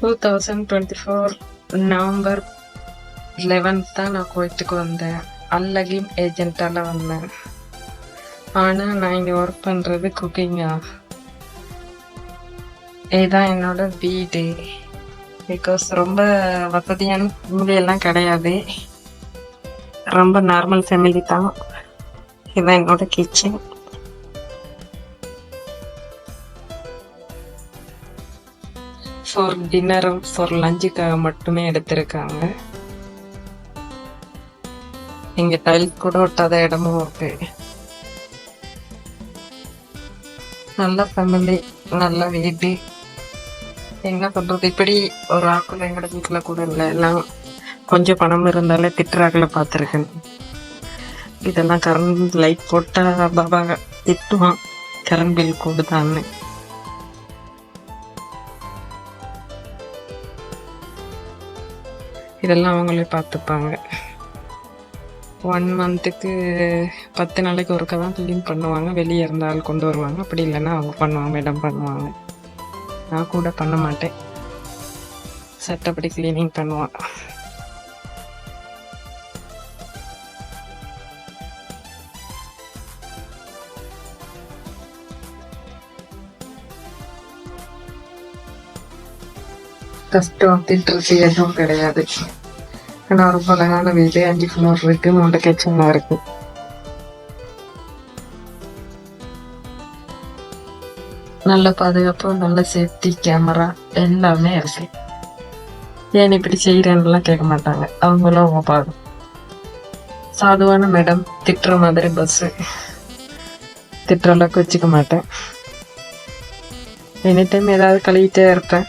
Two thousand twenty four November eleventh தான் நான் கோயத்துக்கு வந்தேன் அல்லகிம் ஏஜென்ட்டால் வந்தேன் ஆனால் நான் இங்கே ஒர்க் பண்ணுறது குக்கிங்கா இதுதான் என்னோட வீடு பிகாஸ் ரொம்ப வசதியான ஃபேமிலியெல்லாம் கிடையாது. ரொம்ப நார்மல் ஃபேமிலி தான். இதுதான் என்னோட கிச்சன் ஃபார் டின்னரும் ஃபார் லஞ்சுக்காக மட்டுமே எடுத்திருக்காங்க. இங்க டைல்ஸ் கூட ஒட்டாத இடமும் இருக்கு. நல்ல ஃபேமிலி நல்ல வீடு. என்ன சொல்றது இப்படி ஒரு ஆக்குல எங்கட வீட்டில் கூட இல்லை. எல்லாம் கொஞ்சம் பணம் இருந்தாலே திட்டுறாக்களை பார்த்துருக்கேன் இதெல்லாம் கரண்ட் லைட் போட்டால் பாபா திட்டுவான். கரண்ட் பில் கூடுதான்னு இதெல்லாம் அவங்களே பார்த்துப்பாங்க. ஒன் மந்த்துக்கு பத்து நாளைக்கு ஒருக்க தான் க்ளீன் பண்ணுவாங்க. வெளியே இருந்தால் கொண்டு வருவாங்க. அப்படி இல்லைன்னா அவங்க பண்ணுவாங்க மேடம் பண்ணுவாங்க. நான் கூட பண்ண மாட்டேன். சட்டப்படி க்ளீனிங் பண்ணுவான். கஷ்டம் திட்டுறது எதுவும் கிடையாது ஆனால் ரொம்ப அழகான வீடு அஞ்சு ஃப்ளோர் இருக்கு மூணு கிச்சனாக இருக்கு நல்ல பாதுகாப்பு நல்ல சேஃப்டி கேமரா எல்லாமே இருக்கு ஏன் இப்படி செய்யறேன்னுலாம் கேட்க மாட்டாங்க அவங்களும் அவங்க பாடும் சாதுவான மேடம் திட்டுற மாதிரி பஸ்ஸு திட்டுற அளவுக்கு வச்சுக்க மாட்டேன் எனி டைம் ஏதாவது கழுவிட்டே இருப்பேன்